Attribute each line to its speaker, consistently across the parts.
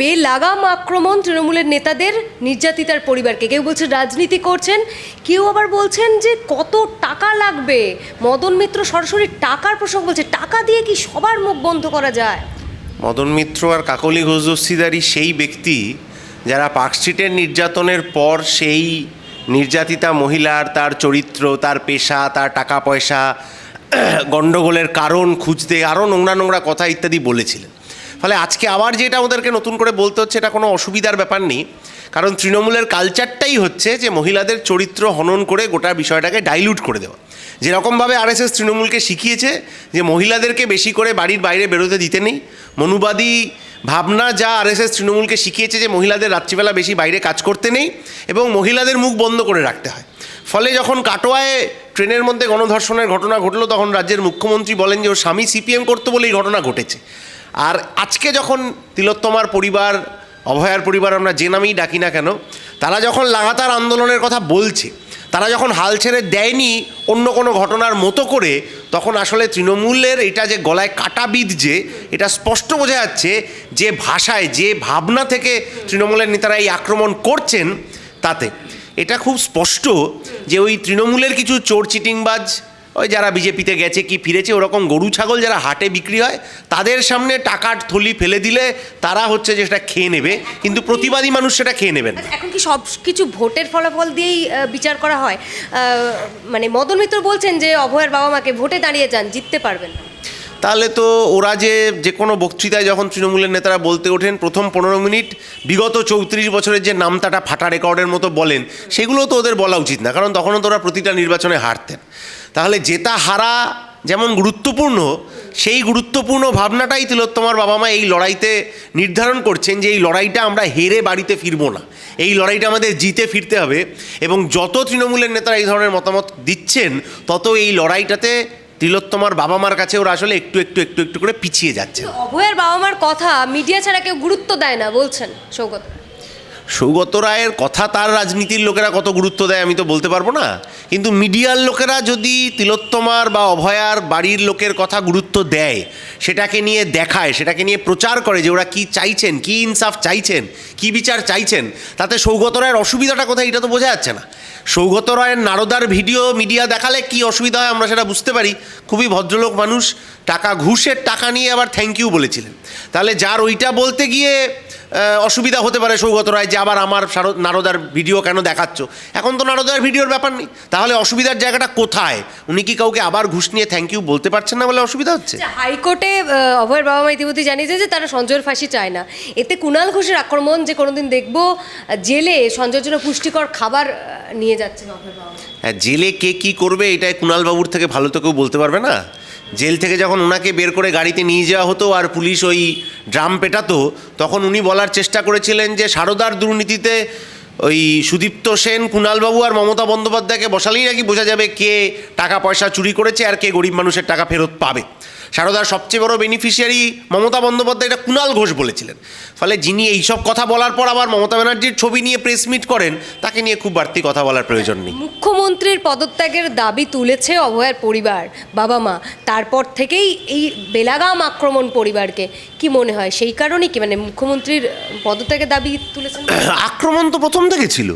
Speaker 1: বেলাগাম আক্রমণ তৃণমূলের নেতাদের, নির্যাতিতার পরিবারকে। কেউ বলছেন রাজনীতি করছেন, কেউ আবার বলছেন যে কত টাকা লাগবে। মদন মিত্র সরাসরি টাকার প্রসঙ্গ বলছে, টাকা দিয়ে কি সবার মুখ বন্ধ করা যায়?
Speaker 2: মদন মিত্র আর কাকলি ঘোষ দস্তিদারি সেই ব্যক্তি যারা পার্কস্ট্রিটের নির্যাতনের পর সেই নির্যাতিতা মহিলার তার চরিত্র, তার পেশা, তার টাকা পয়সা গণ্ডগোলের কারণ খুঁজতে আরও নোংরা নোংরা কথা ইত্যাদি বলেছিলেন। ফলে আজকে আবার যেটা ওদেরকে নতুন করে বলতে হচ্ছে, এটা কোনো অসুবিধার ব্যাপার নেই। কারণ তৃণমূলের কালচারটাই হচ্ছে যে মহিলাদের চরিত্র হনন করে গোটা বিষয়টাকে ডাইলুট করে দেওয়া। যেরকমভাবে আরএসএস তৃণমূলকে শিখিয়েছে যে মহিলাদেরকে বেশি করে বাড়ির বাইরে বেরোতে দিতে নেই। মনুবাদী ভাবনা যা আরএসএস তৃণমূলকে শিখিয়েছে যে মহিলাদের রাত্রিবেলা বেশি বাইরে কাজ করতে নেই এবং মহিলাদের মুখ বন্ধ করে রাখতে হয়। ফলে যখন কাটোয়ায় ট্রেনের মধ্যে গণধর্ষণের ঘটনা ঘটলো, তখন রাজ্যের মুখ্যমন্ত্রী বলেন যে, ওর স্বামী সিপিএম করতো বলে এই ঘটনা ঘটেছে। আর আজকে যখন তিলোত্তমার পরিবার, অভয়ার পরিবার আমরা যে নামেই ডাকি না কেন, তারা যখন লাগাতার আন্দোলনের কথা বলছে, তারা যখন হাল ছেড়ে দেয়নি অন্য কোনো ঘটনার মতো করে, তখন আসলে তৃণমূলের এটা যে গলায় কাটা যে, এটা স্পষ্ট বোঝা যাচ্ছে যে ভাষায়, যে ভাবনা থেকে তৃণমূলের নেতারা এই আক্রমণ করছেন তাতে। এটা খুব স্পষ্ট যে ওই তৃণমূলের কিছু চোর চিটিংবাজ ওই যারা বিজেপিতে গেছে কি ফিরেছে ওরকম গরু ছাগল যারা হাটে বিক্রি হয় তাদের সামনে টাকার থলি ফেলে দিলে তারা হচ্ছে যে সেটা খেয়ে নেবে কিন্তু প্রতিবাদী মানুষ সেটা খেয়ে নেবেন না।
Speaker 1: এখন কি সব কিছু ভোটের ফলাফল দিয়েই বিচার করা হয় মানে মদন মিত্র বলছেন যে অভয়ের বাবা মাকে ভোটে দাঁড়িয়ে যান জিততে পারবেন না।
Speaker 2: তাহলে তো ওরা যে যে কোনো বক্তৃতায় যখন তৃণমূলের নেতারা বলতে ওঠেন প্রথম পনেরো মিনিট বিগত চৌত্রিশ বছরের যে নামতাটা ফাটা রেকর্ডের মতো বলেন সেগুলো তো ওদের বলা উচিত না কারণ তখনও তো ওরা প্রতিটা নির্বাচনে হারতেন তাহলে জেতা হারা যেমন গুরুত্বপূর্ণ, সেই গুরুত্বপূর্ণ ভাবনাটাই তিলোত্তমার বাবা মা এই লড়াইতে নির্ধারণ করছেন যে এই লড়াইটা আমরা হেরে বাড়িতে ফিরবো না। এই লড়াইটা আমাদের জিতে ফিরতে হবে এবং যত তৃণমূলের নেতারা এই ধরনের মতামত দিচ্ছেন, তত এই লড়াইটাতে তিলোত্তমার বাবা মার কাছে ওরা আসলে একটু একটু একটু একটু করে পিছিয়ে যাচ্ছে
Speaker 1: অভয়ের বাবা মার কথা মিডিয়া ছাড়া কেউ গুরুত্ব দেয় না, বলছেন সৌগত।
Speaker 2: সৌগত রায়ের কথা তার রাজনীতির লোকেরা কত গুরুত্ব দেয় আমি তো বলতে পারব না। কিন্তু মিডিয়ার লোকেরা যদি তিলোত্তমার বা অভয়ার বাড়ির লোকের কথা গুরুত্ব দেয়, সেটাকে নিয়ে দেখায়, সেটাকে নিয়ে প্রচার করে যে ওরা কি চাইছেন, কি ইনসাফ চাইছেন, কি বিচার চাইছেন, তাতে সৌগত রায়ের অসুবিধাটা কোথায় এটা তো বোঝা যাচ্ছে না। সৌগত রায়ের নারদার ভিডিও মিডিয়া দেখালে কি অসুবিধা হয় আমরা সেটা বুঝতে পারি। খুবই ভদ্রলোক মানুষ, টাকা, ঘুষের টাকা নিয়ে আবার থ্যাংক ইউ বলেছিলেন। তাহলে যার ওইটা বলতে গিয়ে অসুবিধা হতে পারে সৌগত রায় যে আবার আমার নারদার ভিডিও কেন দেখাচ্ছ? এখন তো নারদার ভিডিওর ব্যাপার নেই। তাহলে অসুবিধার জায়গাটা কোথায়? উনি কি কাউকে আবার ঘুষ নিয়ে থ্যাংক ইউ বলতে পারছেন না বলে অসুবিধা হচ্ছে?
Speaker 1: আচ্ছা, হাইকোর্টে অভয়ের বাবা মা ইতিমধ্যে জানিয়েছে যে তারা সঞ্জয়ের ফাঁসি চায় না। এতে কুণাল ঘোষের আক্রমণ যে কোনোদিন দেখব জেলে সঞ্জয়ের জন্য পুষ্টিকর খাবার নিয়ে যাচ্ছেন অভয়ের বাবা
Speaker 2: হ্যাঁ জেলে কে কি করবে এটা কুণালবাবুর থেকে ভালো তো কেউ বলতে পারবে না। জেল থেকে যখন ওনাকে বের করে গাড়িতে নিয়ে যাওয়া হতো আর পুলিশ ওই ড্রাম পেটাতো, তখন উনি বলার চেষ্টা করেছিলেন যে সারদার দুর্নীতিতে ওই সুদীপ্ত সেন, কুণালবাবু আর মমতা বন্দ্যোপাধ্যায়কে বসালেই নাকি বোঝা যাবে কে টাকা পয়সা চুরি করেছে আর কে গরিব মানুষের টাকা ফেরত পাবে। সারদার সবচেয়ে বড় বেনিফিশিয়ারি মমতা বন্দ্যোপাধ্যায় এটা কুণাল ঘোষ বলেছিলেন। ফলে যিনি এইসব কথা বলার পর আবার মমতা ব্যানার্জির ছবি নিয়ে প্রেস মিট করেন তাকে নিয়ে খুব বাড়তি কথা বলার প্রয়োজন নেই।
Speaker 1: মুখ্যমন্ত্রীর পদত্যাগের দাবি তুলেছে অভয়ের পরিবার বাবা মা। তারপর থেকেই এই বেলাগাম আক্রমণ পরিবারকে কি মনে হয়? সেই কারণেই কি? মানে মুখ্যমন্ত্রীর পদত্যাগের দাবি তুলেছেন?
Speaker 2: আক্রমণ তো প্রথম থেকে ছিল।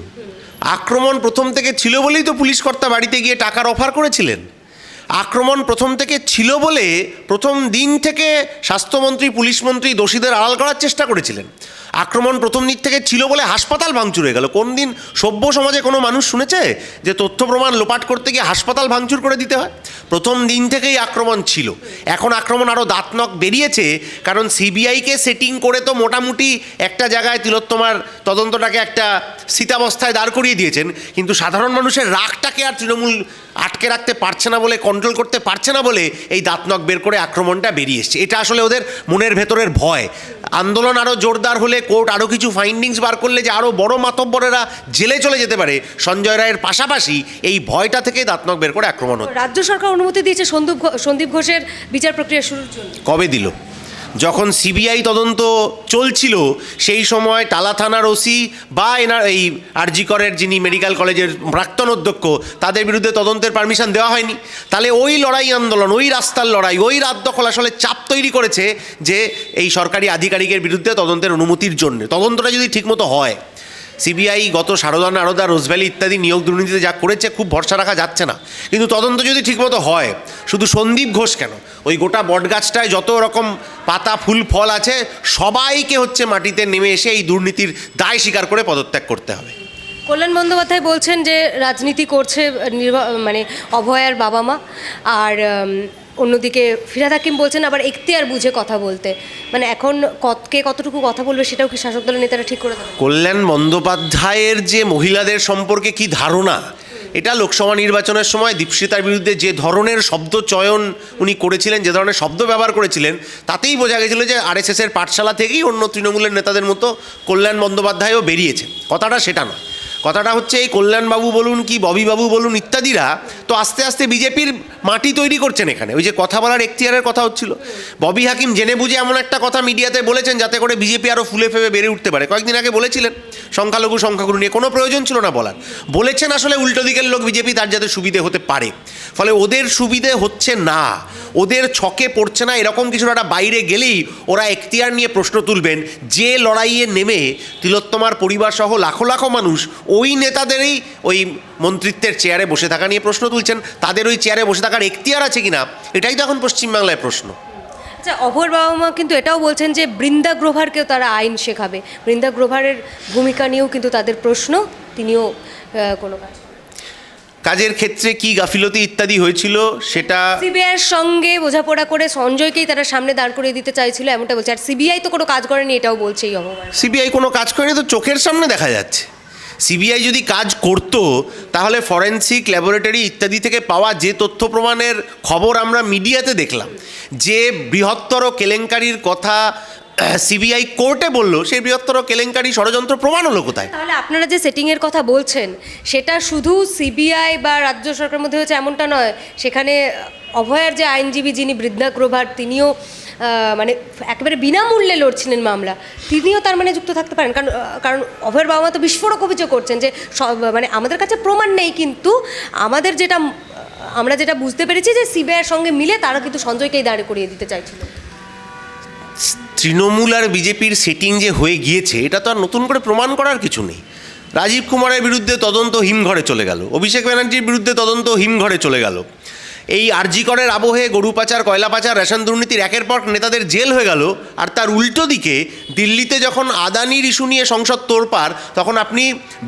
Speaker 2: আক্রমণ প্রথম থেকে ছিল বলেই তো পুলিশ কর্তা বাড়িতে গিয়ে টাকার অফার করেছিলেন। আক্রমণ প্রথম থেকে ছিল বলে প্রথম দিন থেকে স্বাস্থ্যমন্ত্রী পুলিশ মন্ত্রী দোষীদের আড়াল করার চেষ্টা করেছিলেন। আক্রমণ প্রথম দিক থেকে ছিল বলে হাসপাতাল ভাঙচুর হয়ে গেল। কোন দিন সভ্য সমাজে কোনো মানুষ শুনেছে যে তথ্য প্রমাণ লোপাট করতে গিয়ে হাসপাতাল ভাঙচুর করে দিতে হয়? প্রথম দিন থেকেই আক্রমণ ছিল। এখন আক্রমণ আরও দাঁতনক বেরিয়েছে, কারণ সিবিআইকে সেটিং করে তো মোটামুটি একটা জায়গায় তিলোত্তমার তদন্তটাকে একটা স্থিতাবস্থায় দাঁড় করিয়ে দিয়েছেন। কিন্তু সাধারণ মানুষের রাগটাকে আর তৃণমূল আটকে রাখতে পারছে না বলে কন্ট্রোল করতে পারছে না বলে এই দাঁতনক বের করে আক্রমণটা বেরিয়ে এসছে। এটা আসলে ওদের মনের ভেতরের ভয়। আন্দোলন আরও জোরদার হলে কোর্ট আরও কিছু ফাইন্ডিংস বার করলে যে আরও বড় মাতব্বরেরা জেলে চলে যেতে পারে। সঞ্জয় রায়ের পাশাপাশি এই ভয়টা থেকে দাঁতনক বের করে আক্রমণ হচ্ছে।
Speaker 1: রাজ্য সরকার অনুমতি দিয়েছে সন্দীপ সন্দীপ ঘোষের বিচার প্রক্রিয়া শুরুর জন্য।
Speaker 2: কবে দিল? যখন সিবিআই তদন্ত চলছিল, সেই সময় টালা থানার ওসি বা এনার এই আরজিকরের যিনি মেডিকেল কলেজের প্রাক্তন অধ্যক্ষ, তাদের বিরুদ্ধে তদন্তের পারমিশন দেওয়া হয়নি। তাহলে ওই লড়াই আন্দোলন, ওই রাস্তার লড়াই, ওই রাত দখল আসলে চাপ তৈরি করেছে যে এই সরকারি আধিকারিকের বিরুদ্ধে তদন্তের অনুমতির জন্য। তদন্তটা যদি ঠিকমতো হয় সিবিআই গত সারদা নারদা, রোজভ্যালি ইত্যাদি নিয়োগ দুর্নীতিতে যা করেছে খুব ভরসা রাখা যাচ্ছে না। কিন্তু তদন্ত যদি ঠিকমতো হয়, শুধু সন্দীপ ঘোষ কেন? ওই গোটা বটগাছটায় যত রকম পাতা, ফুল, ফল আছে, সবাইকে হচ্ছে মাটিতে নেমে এসে এই দুর্নীতির দায় স্বীকার করে পদত্যাগ করতে হবে।
Speaker 1: কল্যাণ বন্দ্যোপাধ্যায় বলছেন যে রাজনীতি করছে মানে অভয়ার বাবা মা, আর অন্যদিকে ফিরাদ হাকিম বলছেন আবার এখতিয়ার বুঝে কথা বলতে। মানে এখন কতকে কতটুকু কথা বলবে সেটাও কি শাসক দলের নেতারা ঠিক করে
Speaker 2: কল্যাণ বন্দ্যোপাধ্যায়ের যে মহিলাদের সম্পর্কে কি ধারণা, এটা লোকসভা নির্বাচনের সময় দীপশিতার বিরুদ্ধে যে ধরনের শব্দ চয়ন উনি করেছিলেন, যে ধরনের শব্দ ব্যবহার করেছিলেন, তাতেই বোঝা গেছিল যে আরএসএসের পাঠশালা থেকেই অন্য তৃণমূলের নেতাদের মতো কল্যাণ বন্দ্যোপাধ্যায়ও বেরিয়েছে। কথাটা সেটা নয়। কথাটা হচ্ছে এই কল্যাণবাবু বলুন কি ববিবাবু বলুন ইত্যাদিরা তো আস্তে আস্তে বিজেপির মাটি তৈরি করছেন এখানে। ওই যে কথা বলার এখতিয়ারের কথা হচ্ছিল। ববি হাকিম জেনে বুঝে এমন একটা কথা মিডিয়াতে বলেছেন যাতে করে বিজেপি আরও ফুলে ফেবে বেড়ে উঠতে পারে। কয়েকদিন আগে বলেছিলেন সংখ্যালঘু সংখ্যাগুরু নিয়ে কোনো প্রয়োজন ছিল না বলার। বলেছেন আসলে উল্টো দিকের লোক বিজেপি তার যাতে সুবিধে হতে পারে। ফলে ওদের সুবিধে হচ্ছে না। ওদের ছকে পড়ছে না। এরকম কিছু একটা বাইরে গেলেই ওরা এখতিয়ার নিয়ে প্রশ্ন তুলবেন। যে লড়াইয়ে নেমে তিলোত্তমার পরিবার সহ লাখো লাখো মানুষ ওই নেতাদেরই ওই মন্ত্রিত্বের চেয়ারে বসে থাকা নিয়ে প্রশ্ন তুলছেন। তাদের ওই চেয়ারে বসে থাকার এখতিয়ার আছে কিনা? এটাই তো এখন পশ্চিমবাংলায় প্রশ্ন।
Speaker 1: আচ্ছা অভয়ের বাবা মা কিন্তু এটাও বলছেন যে বৃন্দা গ্রোভারকেও তারা আইন শেখাবে। বৃন্দা গ্রোভারের ভূমিকা নিয়েও কিন্তু তাদের প্রশ্ন তিনিও কোনো কাজ
Speaker 2: কাজের ক্ষেত্রে কি গাফিলতি ইত্যাদি হয়েছিল সেটা
Speaker 1: সিবিআইয়ের সঙ্গে বোঝাপড়া করে সঞ্জয়কেই তারা সামনে দাঁড় করিয়ে দিতে চাইছিল এমনটা বলছে। আর সিবিআই তো কোনো কাজ করেনি এটাও বলছে এই
Speaker 2: সিবিআই কোনো কাজ করেনি তো চোখের সামনে দেখা যাচ্ছে। সিবিআই যদি কাজ করতো তাহলে ফরেন্সিক ল্যাবরেটরি ইত্যাদি থেকে পাওয়া যে তথ্য প্রমাণের খবর আমরা মিডিয়াতে দেখলাম যে বৃহত্তর কেলেঙ্কারির কথা সিবিআই কোর্টে বলল, সেই বৃহত্তর কেলেঙ্কারি ষড়যন্ত্র প্রমাণ হলো কোথায়?
Speaker 1: তাহলে আপনারা যে সেটিংয়ের কথা বলছেন, সেটা শুধু সিবিআই বা রাজ্য সরকারের মধ্যে হচ্ছে এমনটা নয়, সেখানে অভয়ার যে আইনজীবী যিনি বৃদ্ধা গ্রোভার তিনিও মানে একেবারে বিনামূল্যে লড়ছিলেন মামলা, তিনিও তার মানে যুক্ত থাকতে পারেন। কারণ কারণ অভয়ের বাবা মা তো বিস্ফোরক অভিযোগ করছেন যে মানে আমাদের কাছে প্রমাণ নেই, কিন্তু আমাদের যেটা আমরা যেটা বুঝতে পেরেছি যে সিবিআইয়ের সঙ্গে মিলে তারা কিন্তু সঞ্জয়কেই দাঁড় করিয়ে দিতে চাইছিল।
Speaker 2: তৃণমূল আর বিজেপির সেটিং যে হয়ে গিয়েছে, এটা তো আর নতুন করে প্রমাণ করার কিছু নেই। রাজীব কুমারের বিরুদ্ধে তদন্ত হিমঘরে চলে গেল। অভিষেক ব্যানার্জির বিরুদ্ধে তদন্ত হিমঘরে চলে গেল। এই আরজিকরের আবহে গরু পাচার, কয়লা পাচার, রেশন দুর্নীতির একের পর নেতাদের জেল হয়ে গেল। আর তার উল্টো দিকে দিল্লিতে যখন আদানির ইস্যু নিয়ে সংসদ তোড়পার তখন আপনি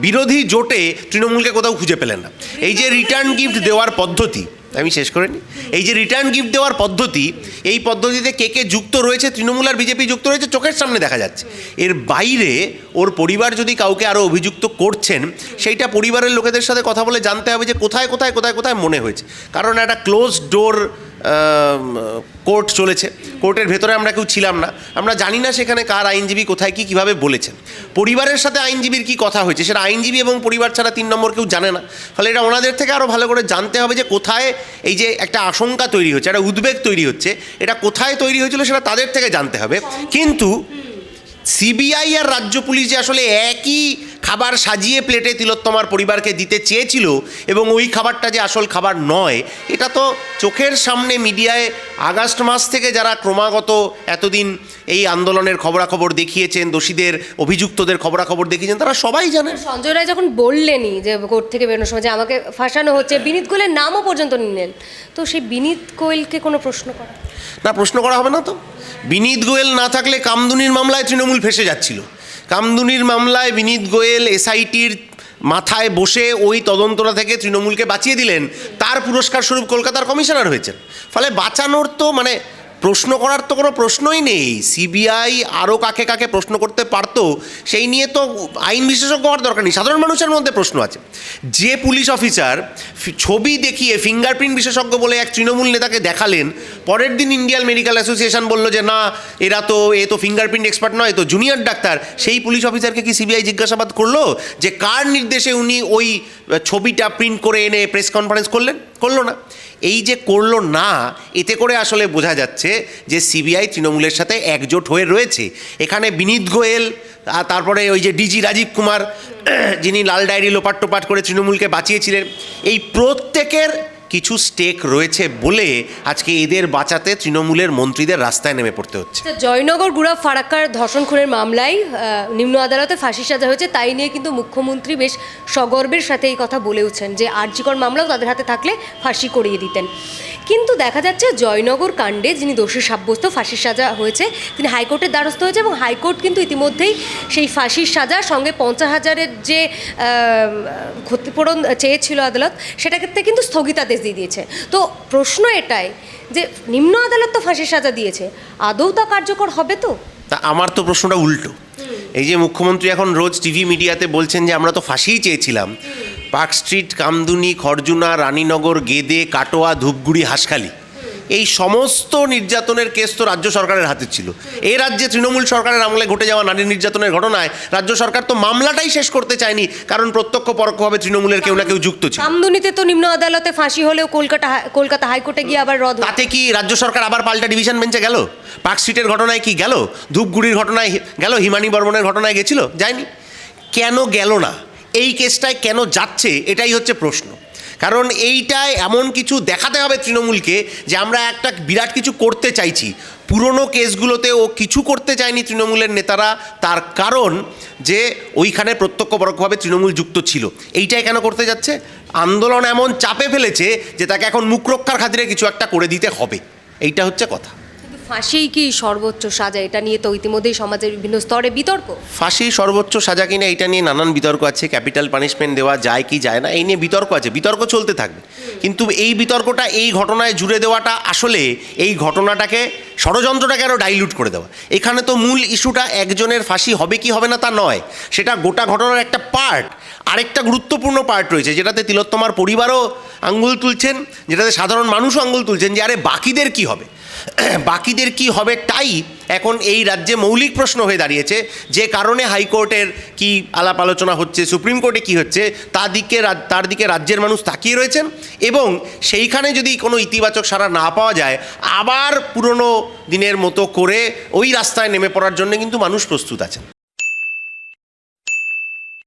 Speaker 2: বিরোধী জোটে তৃণমূলকে কোথাও খুঁজে পেলেন না। এই যে রিটার্ন গিফট দেওয়ার পদ্ধতি আমি শেষ করে নিই এই যে রিটার্ন গিফট দেওয়ার পদ্ধতি, এই পদ্ধতিতে কে কে যুক্ত রয়েছে, তৃণমূল আর বিজেপি যুক্ত রয়েছে, চোখের সামনে দেখা যাচ্ছে। এর বাইরে ওর পরিবার যদি কাউকে আরও অভিযুক্ত করছেন, সেইটা পরিবারের লোকেদের সাথে কথা বলে জানতে হবে যে কোথায় কোথায় কোথায় কোথায় মনে হয়েছে। কারণ একটা ক্লোজ ডোর কোর্ট চলেছে। কোর্টের ভেতরে আমরা কেউ ছিলাম না। আমরা জানি না সেখানে কার আইনজীবী কোথায় কি কীভাবে বলেছেন। পরিবারের সাথে আইনজীবীর কি কথা হয়েছে? সেটা আইনজীবী এবং পরিবার ছাড়া তিন নম্বর কেউ জানে না। ফলে এটা ওনাদের থেকে আরও ভালো করে জানতে হবে যে কোথায় এই যে একটা আশঙ্কা তৈরি হচ্ছে, একটা উদ্বেগ তৈরি হচ্ছে, এটা কোথায় তৈরি হয়েছিল সেটা তাদের থেকে জানতে হবে। কিন্তু সিবিআই আর রাজ্য পুলিশ যে আসলে একই খাবার সাজিয়ে প্লেটে তিলোত্তমার পরিবারকে দিতে চেয়েছিল এবং ওই খাবারটা যে আসল খাবার নয় এটা তো চোখের সামনে মিডিয়ায় আগস্ট মাস থেকে যারা ক্রমাগত এতদিন এই আন্দোলনের খবরাখবর দেখিয়েছেন দোষীদের অভিযুক্তদের খবরাখবর দেখিয়েছেন তারা সবাই জানেন।
Speaker 1: সঞ্জয় রায় যখন বললেনই যে কোর্ট থেকে বেরোনোর সময় যে আমাকে ফাঁসানো হচ্ছে বিনীত গোয়েলের নামও পর্যন্ত নিলেন তো সেই বিনীত গোয়েলকে কোনো প্রশ্ন করা?
Speaker 2: না প্রশ্ন করা হবে না তো। বিনীত গোয়েল না থাকলে কামদুনির মামলায় তৃণমূল ফেসে যাচ্ছিল। কামদুনির মামলায় বিনীত গোয়েল এসআইটির মাথায় বসে ওই তদন্তটা থেকে তৃণমূলকে বাঁচিয়ে দিলেন। তার পুরস্কার স্বরূপ কলকাতার কমিশনার হয়েছেন। ফলে বাঁচানোর তো মানে প্রশ্ন করার তো কোনো প্রশ্নই নেই। সিবিআই আরও কাকে কাকে প্রশ্ন করতে পারতো, সেই নিয়ে তো আইন বিশেষজ্ঞ হওয়ার দরকার নেই। সাধারণ মানুষের মধ্যে প্রশ্ন আছে। যে পুলিশ অফিসার ছবি দেখিয়ে ফিঙ্গারপ্রিন্ট বিশেষজ্ঞ বলে এক তৃণমূল নেতাকে দেখালেন, পরের দিন ইন্ডিয়ান মেডিকেল অ্যাসোসিয়েশন বলল যে, না, এরা তো, এ তো ফিঙ্গারপ্রিন্ট এক্সপার্ট নয় তো জুনিয়র ডাক্তার। সেই পুলিশ অফিসারকে কি সিবিআই জিজ্ঞাসাবাদ করল? যে, কার নির্দেশে উনি ওই ছবিটা প্রিন্ট করে এনে প্রেস কনফারেন্স করলেন? করল না। এই যে করল না, এতে করে আসলে বোঝা যাচ্ছে যে সিবিআই তৃণমূলের সাথে একজোট হয়ে রয়েছে। এখানে বিনীত গোয়েল তারপরে ওই যে ডিজি রাজীব কুমার, যিনি লাল ডায়েরি লোপাট টোপাট করে তৃণমূলকে বাঁচিয়েছিলেন। এই প্রত্যেকের কিছু স্টেক রয়েছে বলে আজকে এদের বাঁচাতে তৃণমূলের মন্ত্রীদের রাস্তায় নেমে পড়তে হচ্ছে।
Speaker 1: জয়নগর গুড়া ফারাক্কার ধর্ষণ খুনের মামলায় নিম্ন আদালতে ফাঁসি সাজা হয়েছে, তাই নিয়ে কিন্তু মুখ্যমন্ত্রী বেশ সগর্বের সাথে এই কথা বলেওছেন যে আর্জিকর মামলাও তাদের হাতে থাকলে ফাঁসি করিয়ে দিতেন। কিন্তু দেখা যাচ্ছে জয়নগর কাণ্ডে যিনি দোষী সাব্যস্ত ফাঁসির সাজা হয়েছে তিনি হাইকোর্টের দ্বারস্থ হয়েছে এবং হাইকোর্ট কিন্তু ইতিমধ্যেই সেই ফাঁসির সাজার সঙ্গে পঞ্চাশ হাজারের যে ক্ষতিপূরণ চেয়েছিল আদালত সেটাকে কিন্তু স্থগিতাদেশ দিয়ে দিয়েছে। তো প্রশ্ন এটাই যে নিম্ন আদালত তো ফাঁসির সাজা দিয়েছে আদৌ তা কার্যকর হবে তো?
Speaker 2: তা আমার তো প্রশ্নটা উল্টো। এই যে মুখ্যমন্ত্রী এখন রোজ টিভি মিডিয়াতে বলছেন যে আমরা তো ফাঁসিই চেয়েছিলাম। Park Street Kamduni Kharjuna Raninagar Gede Katwa Dhupguri Hanskhali. এই সমস্ত নির্যাতনের কেস তো রাজ্য সরকারের হাতে ছিল। এই রাজ্যে তৃণমূল সরকারের আমলে ঘটে যাওয়া নারী নির্যাতনের ঘটনায় রাজ্য সরকার তো মামলাটাই শেষ করতে চায়নি কারণ প্রত্যক্ষ পরোক্ষভাবে তৃণমূলের কেউ না কেউ যুক্ত ছিল।
Speaker 1: কামদুনিতে তো নিম্ন আদালতে ফাঁসি হলেও কলকাতা কলকাতা হাইকোর্টে গিয়ে আবার রদ।
Speaker 2: তাতে কি রাজ্য সরকার আবার পাল্টা ডিভিশন বেঞ্চে গেল? পার্ক স্ট্রিটের ঘটনায় কি গেল? ধূপগুড়ির ঘটনায় গেল? হিমানি বর্মনের ঘটনায় গেছিল? যায়নি। কেন গেল না? এই কেসটায় কেন যাচ্ছে, এটাই হচ্ছে প্রশ্ন। কারণ এইটায় এমন কিছু দেখাতে হবে তৃণমূলকে যে আমরা একটা বিরাট কিছু করতে চাইছি। পুরনো কেসগুলোতে ও কিছু করতে চায়নি তৃণমূলের নেতারা, তার কারণ যে ওইখানে প্রত্যক্ষ পরোক্ষভাবে তৃণমূল যুক্ত ছিল। এইটাই কেন করতে যাচ্ছে? আন্দোলন এমন চাপে ফেলেছে যে তাকে এখন মুখ রক্ষার খাতিরে কিছু একটা করে দিতে হবে। এইটা হচ্ছে কথা।
Speaker 1: ফাঁসিই কি সর্বোচ্চ সাজা? এটা নিয়ে তো ইতিমধ্যেই সমাজের বিভিন্ন স্তরে বিতর্ক।
Speaker 2: ফাঁসি সর্বোচ্চ সাজা কিনা এটা নিয়ে নানান বিতর্ক আছে। ক্যাপিটাল পানিশমেন্ট দেওয়া যায় কি যায় না এই নিয়ে বিতর্ক আছে। বিতর্ক চলতে থাকবে। কিন্তু এই বিতর্কটা এই ঘটনায় জুড়ে দেওয়াটা আসলে এই ঘটনাটাকে ষড়যন্ত্রটাকে আরও ডাইলুট করে দেওয়া। এখানে তো মূল ইস্যুটা একজনের ফাঁসি হবে কি হবে না তা নয়। সেটা গোটা ঘটনার একটা পার্ট আরেকটা গুরুত্বপূর্ণ পার্ট রয়েছে, যেটাতে তিলোত্তমার পরিবারও আঙ্গুল তুলছেন, যেটাতে সাধারণ মানুষও আঙ্গুল তুলছেন যে, আরে, বাকিদের কি হবে? বাকিদের কি হবে তাই এখন এই রাজ্যে মৌলিক প্রশ্ন হয়ে দাঁড়িয়েছে। যে কারণে হাইকোর্টের কি আলাপ আলোচনা হচ্ছে, সুপ্রিম কোর্টে কি হচ্ছে তার দিকে তার দিকে রাজ্যের মানুষ তাকিয়ে রয়েছেন এবং সেইখানে যদি কোনো ইতিবাচক সাড়া না পাওয়া যায়, আবার পুরনো দিনের মতো করে ওই রাস্তায় নেমে পড়ার জন্য কিন্তু মানুষ প্রস্তুত আছেন।